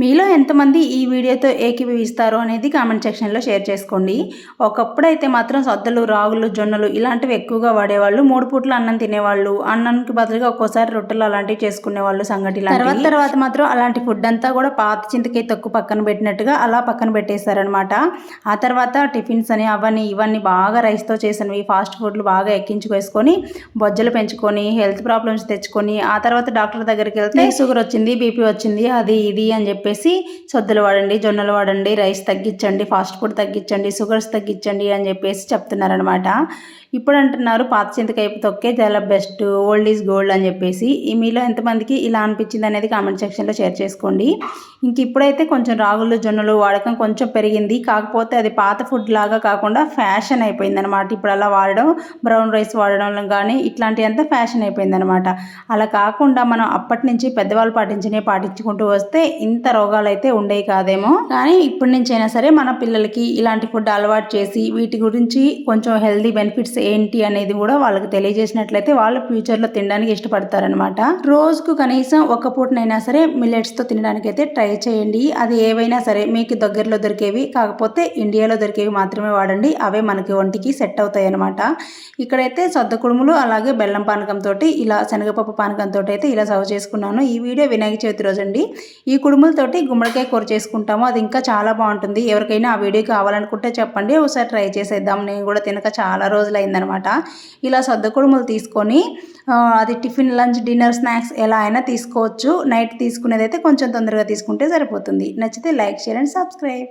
మీలో ఎంతమంది ఈ వీడియోతో ఏకీభవిస్తారు అనేది కామెంట్ సెక్షన్లో షేర్ చేసుకోండి. ఒకప్పుడు అయితే మాత్రం సద్దలు రాగులు జొన్నలు ఇలాంటివి ఎక్కువగా వాడేవాళ్ళు. మూడు పూట్ల అన్నం తినేవాళ్ళు. అన్నానికి బదులుగా ఒక్కోసారి రొట్టెలు అలాంటివి చేసుకునేవాళ్ళు సంగటి తర్వాత తర్వాత మాత్రం అలాంటి ఫుడ్ అంతా కూడా పాత చింతకాయ తక్కువ పక్కన పెట్టినట్టుగా అలా పక్కన పెట్టేశారనమాట ఆ తర్వాత టిఫిన్స్ అని అవన్నీ ఇవన్నీ బాగా రైస్తో చేసినవి ఫాస్ట్ ఫుడ్లు బాగా ఎక్కించుకేసుకొని బొజ్జలు పెంచుకొని హెల్త్ ప్రాబ్లమ్స్ తెచ్చుకొని ఆ తర్వాత డాక్టర్ దగ్గరికి వెళ్తే షుగర్ వచ్చింది బీపీ వచ్చింది అది ఇది అని చెప్పి చెప్పేసి సొద్దులు వాడండి జొన్నలు వాడండి రైస్ తగ్గించండి ఫాస్ట్ ఫుడ్ తగ్గించండి షుగర్స్ తగ్గించండి అని చెప్పేసి చెప్తున్నారనమాట ఇప్పుడు అంటున్నారు పాత చింతకాయపు తొక్కే చాలా బెస్ట్ ఓల్డ్ ఈజ్ గోల్డ్ అని చెప్పేసి. ఈ మీలో ఎంతమందికి ఇలా అనిపించింది అనేది కామెంట్ సెక్షన్లో షేర్ చేసుకోండి. ఇంక ఇప్పుడైతే కొంచెం రాగులు జొన్నలు వాడకం కొంచెం పెరిగింది. కాకపోతే అది పాత ఫుడ్ లాగా కాకుండా ఫ్యాషన్ అయిపోయింది అనమాట ఇప్పుడు అలా వాడడం బ్రౌన్ రైస్ వాడడం కానీ ఇట్లాంటివంతా ఫ్యాషన్ అయిపోయింది అనమాట అలా కాకుండా మనం అప్పటి నుంచి పెద్దవాళ్ళు పాటించినే పాటించుకుంటూ వస్తే ఇంత రోగాలు అయితే ఉండేవి కాదేమో. కానీ ఇప్పటి నుంచి అయినా సరే మన పిల్లలకి ఇలాంటి ఫుడ్ అలవాటు చేసి వీటి గురించి కొంచెం హెల్దీ బెనిఫిట్స్ ఏంటి అనేది కూడా వాళ్ళకి తెలియజేసినట్లయితే వాళ్ళు ఫ్యూచర్లో తినడానికి ఇష్టపడతారనమాట రోజుకు కనీసం ఒక పూటనైనా సరే మిల్లెట్స్తో తినడానికి అయితే ట్రై చేయండి. అది ఏవైనా సరే మీకు దగ్గరలో దొరికేవి కాకపోతే ఇండియాలో దొరికేవి మాత్రమే వాడండి. అవే మనకి ఒంటికి సెట్ అవుతాయి అనమాట ఇక్కడైతే సొద్ద కుడుములు అలాగే బెల్లం పానకంతో ఇలా శనగపప్పు పానకంతో అయితే ఇలా సర్వ్ చేసుకున్నాను. ఈ వీడియో వినాయక చవితి రోజు అండి ఈ తోటి గుమ్మడికాయ కూర చేసుకుంటాము. అది ఇంకా చాలా బాగుంటుంది. ఎవరికైనా ఆ వీడియో కావాలనుకుంటే చెప్పండి. ఒకసారి ట్రై చేసేద్దాం. నేను కూడా తినక చాలా రోజులు అయిందనమాట ఇలా సద్ద కుడుములు తీసుకొని అది టిఫిన్ లంచ్ డిన్నర్ స్నాక్స్ ఎలా అయినా తీసుకోవచ్చు. నైట్ తీసుకునేది అయితే కొంచెం తొందరగా తీసుకుంటే సరిపోతుంది. నచ్చితే లైక్ షేర్ అండ్ సబ్స్క్రైబ్.